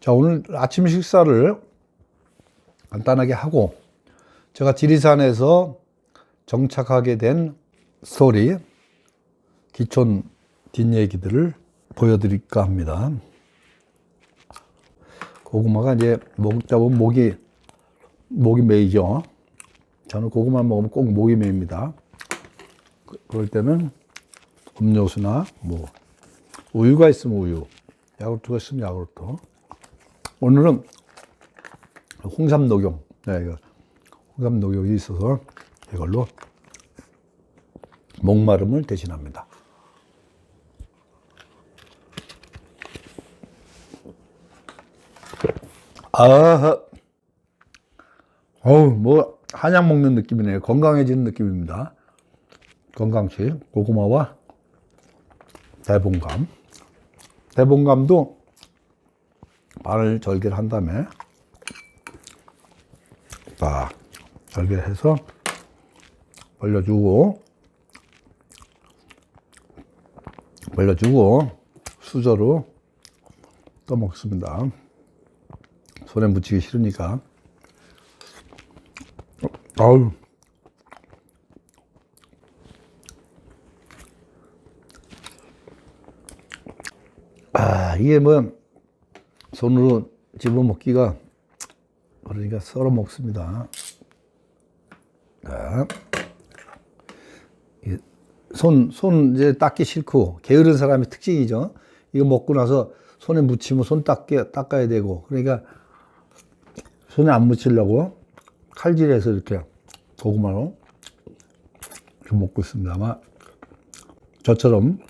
자, 오늘 아침 식사를 간단하게 하고 제가 지리산에서 정착하게 된 스토리, 기촌 뒷얘기들을 보여드릴까 합니다. 고구마가 이제 먹다 보면 목이, 목이 메이죠. 저는 고구마 먹으면 꼭 목이 메입니다. 그- 그럴 때는 음료수나 뭐 우유가 있으면 우유, 야구르트가 있으면 야구르트. 오늘은 홍삼 녹용, 네, 홍삼 녹용이 있어서 이걸로 목마름을 대신합니다. 아, 어우, 뭐 한약 먹는 느낌이네요. 건강해지는 느낌입니다. 건강식 고구마와 대봉감. 대봉감도 발을 절개를 한 다음에 딱 절개를 해서 벌려주고 벌려주고 수저로 떠먹습니다. 손에 묻히기 싫으니까. 아우. 아, 이게 뭐, 손으로 집어 먹기가, 그러니까 썰어 먹습니다. 자. 이 손, 손 이제 닦기 싫고, 게으른 사람의 특징이죠. 이거 먹고 나서 손에 묻히면 손 닦게, 닦아야 되고, 그러니까 손에 안 묻히려고 칼질해서 이렇게 고구마로 이렇게 먹고 있습니다. 아마 저처럼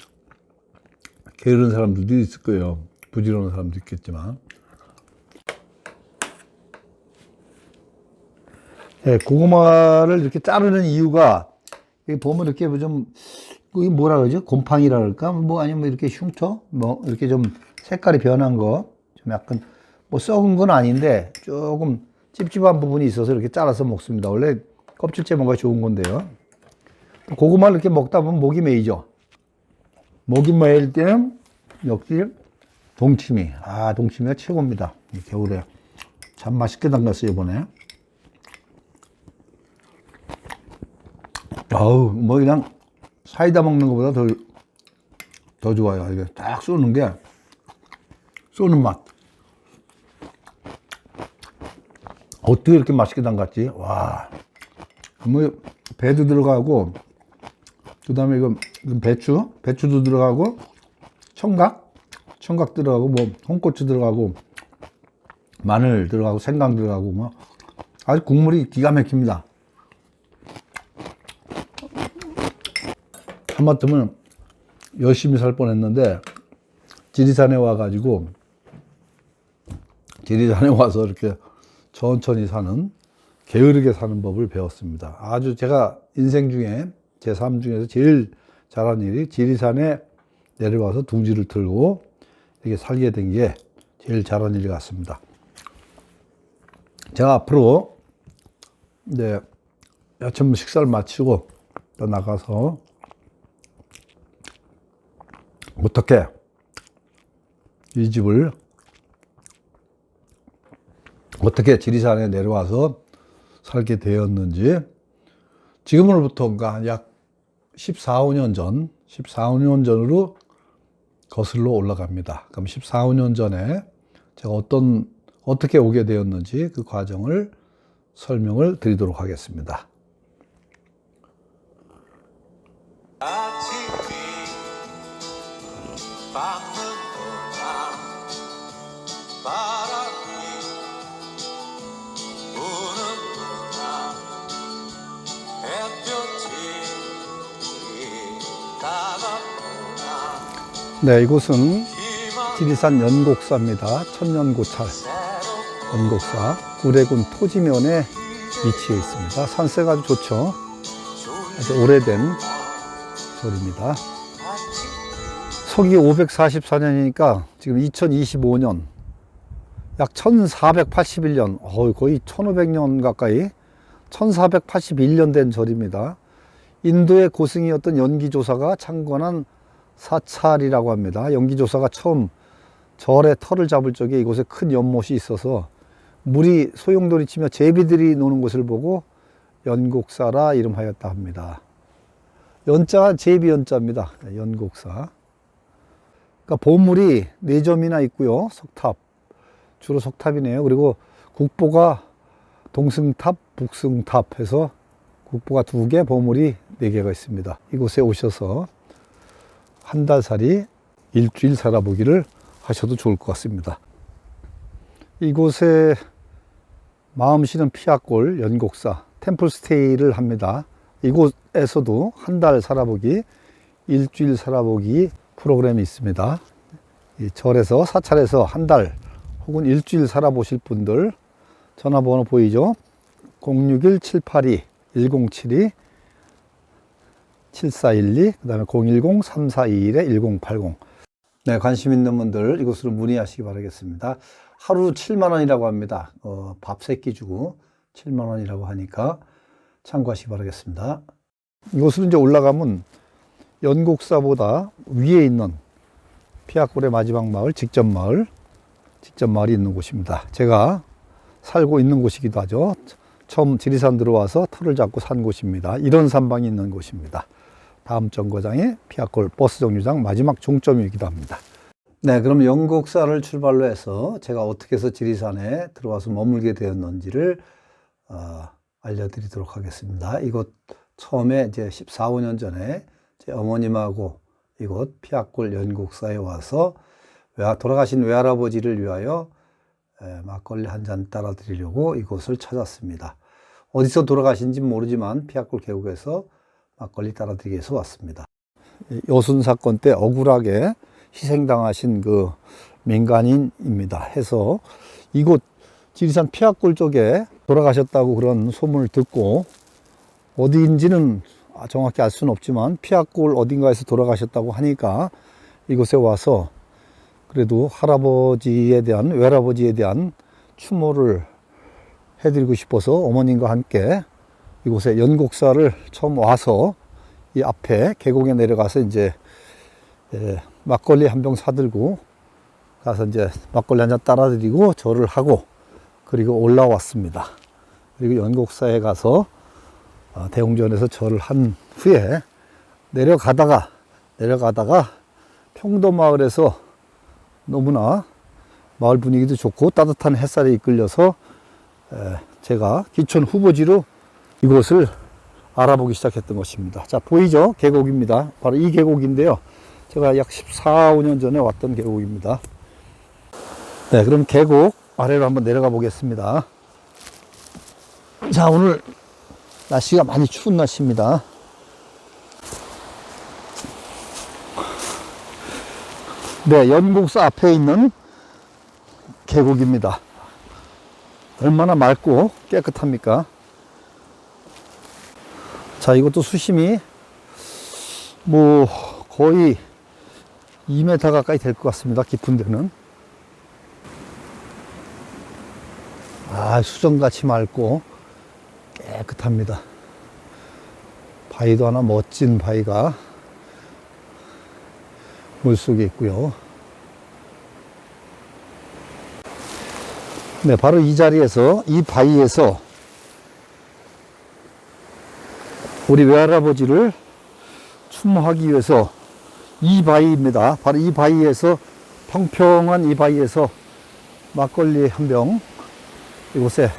게으른 사람들도 있을 거예요. 부지런한 사람도 있겠지만. 네, 고구마를 이렇게 자르는 이유가 보면 이렇게 좀 뭐라 그러죠? 곰팡이라 그럴까? 뭐 아니면 이렇게 흉터? 뭐 이렇게 좀 색깔이 변한 거, 좀 약간 뭐 썩은 건 아닌데 조금 찝찝한 부분이 있어서 이렇게 잘라서 먹습니다. 원래 껍질째 먹어야 좋은 건데요. 고구마를 이렇게 먹다 보면 목이 메이죠. 목이 메일 때는 역시 동치미. 아, 동치미가 최고입니다. 이 겨울에. 참 맛있게 담갔어요, 이번에. 아우, 뭐 그냥 사이다 먹는 것보다 더, 더 좋아요. 이게 딱 쏘는 게, 쏘는 맛. 어떻게 이렇게 맛있게 담갔지? 와. 뭐, 배도 들어가고, 그 다음에 이거 배추, 배추도 들어가고, 청각, 청각 들어가고, 뭐, 홍고추 들어가고, 마늘 들어가고, 생강 들어가고, 뭐, 아주 국물이 기가 막힙니다. 하마터면 열심히 살 뻔했는데, 지리산에 와가지고, 지리산에 와서 이렇게 천천히 사는, 게으르게 사는 법을 배웠습니다. 아주 제가 인생 중에, 제 삶 중에서 제일 잘한 일이 지리산에 내려와서 둥지를 틀고 이렇게 살게 된 게 제일 잘한 일 같습니다. 제가 앞으로 이제 아침 식사를 마치고 또 나가서 어떻게 이 집을 어떻게 지리산에 내려와서 살게 되었는지 지금으로부터가 약 14, 5년 전, 14, 5년 전으로 거슬러 올라갑니다. 그럼 14, 5년 전에 제가 어떤 어떻게 오게 되었는지 그 과정을 설명을 드리도록 하겠습니다. 아 네, 이곳은 지리산 연곡사입니다. 천년고찰 연곡사 구례군 토지면에 위치해 있습니다. 산세가 아주 좋죠. 아주 오래된 절입니다. 석이 544년이니까 지금 2025년 약 1481년, 어 거의 1500년 가까이 1481년 된 절입니다. 인도의 고승이었던 연기조사가 창건한 사찰이라고 합니다. 연기조사가 처음 절에 털을 잡을 적에 이곳에 큰 연못이 있어서 물이 소용돌이 치며 제비들이 노는 곳을 보고 연곡사라 이름하였다 합니다. 연자가 제비 연자입니다. 네, 연곡사. 그러니까 보물이 네 점이나 있고요. 석탑. 주로 석탑이네요. 그리고 국보가 동승탑, 북승탑 해서 국보가 두 개, 보물이 네 개가 있습니다. 이곳에 오셔서 한 달 살이 일주일 살아보기를 하셔도 좋을 것 같습니다. 이곳에 마음 쉬는 피아골 연곡사 템플스테이를 합니다. 이곳에서도 한 달 살아보기, 일주일 살아보기 프로그램이 있습니다. 이 절에서 사찰에서 한 달 혹은 일주일 살아보실 분들 전화번호 보이죠? 061-782-1072 7412, 그 다음에 010-3421-1080. 네, 관심 있는 분들 이곳으로 문의하시기 바라겠습니다. 하루 7만원이라고 합니다. 어, 밥세끼 주고 7만원이라고 하니까 참고하시기 바라겠습니다. 이곳으로 이제 올라가면 연곡사보다 위에 있는 피아골의 마지막 마을, 직전 마을, 직전 마을이 있는 곳입니다. 제가 살고 있는 곳이기도 하죠. 처음 지리산 들어와서 터를 잡고 산 곳입니다. 이런 산방이 있는 곳입니다. 다음 정거장에 피아골 버스 정류장 마지막 종점이기도 합니다. 네, 그럼 영곡사를 출발로 해서 제가 어떻게 해서 지리산에 들어와서 머물게 되었는지를 어, 알려드리도록 하겠습니다. 이곳 처음에 이제 14, 5년 전에 제 어머님하고 이곳 피아골 연곡사에 와서 돌아가신 외할아버지를 위하여 에, 막걸리 한 잔 따라 드리려고 이곳을 찾았습니다. 어디서 돌아가신지 모르지만 피아골 계곡에서 막걸리 따라 드리기 위해서 왔습니다. 이 여순 사건 때 억울하게 희생당하신 그 민간인입니다. 해서 이곳 지리산 피아골 쪽에 돌아가셨다고 그런 소문을 듣고 어디인지는 정확히 알 수는 없지만 피아골 어딘가에서 돌아가셨다고 하니까 이곳에 와서 그래도 할아버지에 대한 외할아버지에 대한 추모를 해드리고 싶어서 어머님과 함께 이곳에 연곡사를 처음 와서 이 앞에 계곡에 내려가서 이제 예, 막걸리 한 병 사들고 가서 이제 막걸리 한 잔 따라드리고 절을 하고 그리고 올라왔습니다. 그리고 연곡사에 가서 어, 대웅전에서 절을 한 후에 내려가다가 내려가다가 평도 마을에서 너무나 마을 분위기도 좋고 따뜻한 햇살에 이끌려서 에, 제가 기촌 후보지로 이곳을 알아보기 시작했던 것입니다. 자, 보이죠? 계곡입니다. 바로 이 계곡인데요. 제가 약 14, 5년 전에 왔던 계곡입니다. 네, 그럼 계곡 아래로 한번 내려가 보겠습니다. 자, 오늘 날씨가 많이 추운 날씨입니다. 네, 연곡사 앞에 있는 계곡입니다. 얼마나 맑고 깨끗합니까? 자, 이것도 수심이 뭐 거의 2m 가까이 될 것 같습니다. 깊은 데는. 아, 수정같이 맑고 깨끗합니다. 바위도 하나 멋진 바위가 물속에 있고요. 네, 바로 이 자리에서 이 바위에서 우리 외할아버지를 추모하기 위해서 이 바위입니다. 바로 이 바위에서 평평한 이 바위에서 막걸리 한 병 이곳에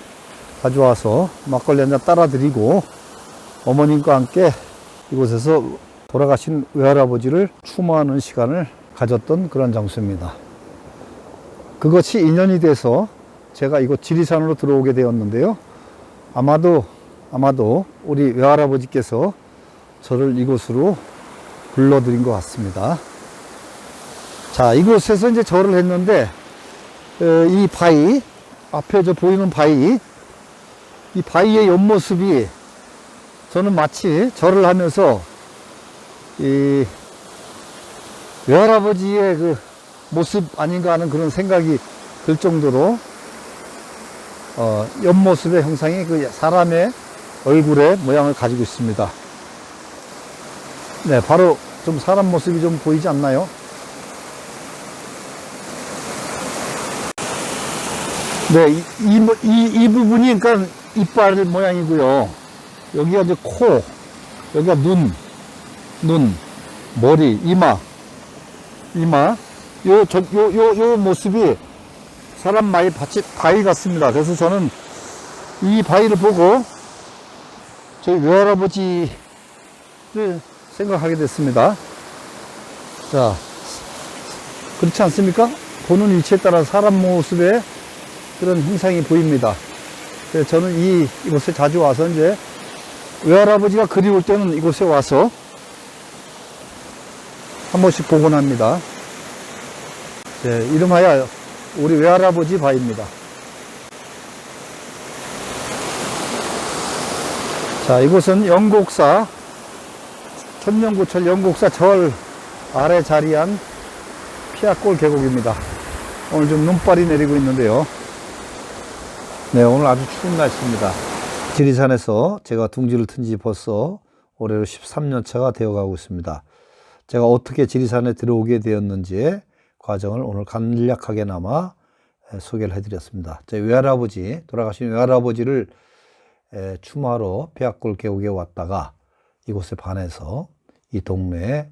가져와서 막걸리 한 잔 따라 드리고 어머님과 함께 이곳에서 돌아가신 외할아버지를 추모하는 시간을 가졌던 그런 장소입니다. 그것이 인연이 돼서 제가 이곳 지리산으로 들어오게 되었는데요. 아마도, 아마도 우리 외할아버지께서 저를 이곳으로 불러들인 것 같습니다. 자, 이곳에서 이제 절을 했는데, 어, 이 바위, 앞에 저 보이는 바위, 이 바위의 옆모습이 저는 마치 절을 하면서 이 외할아버지의 그 모습 아닌가 하는 그런 생각이 들 정도로 어, 옆모습의 형상이 그 사람의 얼굴의 모양을 가지고 있습니다. 네, 바로 좀 사람 모습이 좀 보이지 않나요? 네, 이, 이, 뭐- 이, 이 부분이 그러니까 이빨 모양이고요. 여기가 이제 코, 여기가 눈, 눈, 머리, 이마, 이마. 요, 저, 요, 요, 요 모습이 사람 마이 바치, 바위 같습니다. 그래서 저는 이 바위를 보고 저희 외할아버지를 생각하게 됐습니다. 자, 그렇지 않습니까? 보는 위치에 따라 사람 모습에 그런 형상이 보입니다. 저는 이, 이곳에 자주 와서 이제 외할아버지가 그리울 때는 이곳에 와서 한 번씩 보곤 합니다. 네, 이름하여 우리 외할아버지 바입니다. 자, 이곳은 영곡사, 천명구철 영곡사 절 아래 자리한 피아골 계곡입니다. 오늘 좀 눈발이 내리고 있는데요. 네, 오늘 아주 추운 날씨입니다. 지리산에서 제가 둥지를 튼 지 벌써 올해로 13년 차가 되어 가고 있습니다. 제가 어떻게 지리산에 들어오게 되었는지의 과정을 오늘 간략하게나마 에, 소개를 해드렸습니다. 제 외할아버지, 돌아가신 외할아버지를 에, 추모하러 폐악골 계곡에 왔다가 이곳에 반해서 이 동네에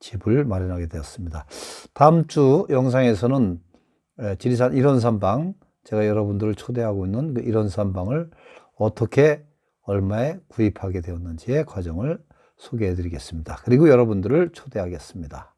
집을 마련하게 되었습니다. 다음 주 영상에서는 에, 지리산 일원산방 제가 여러분들을 초대하고 있는 그 일원산방을 어떻게 얼마에 구입하게 되었는지의 과정을 소개해 드리겠습니다. 그리고 여러분들을 초대하겠습니다.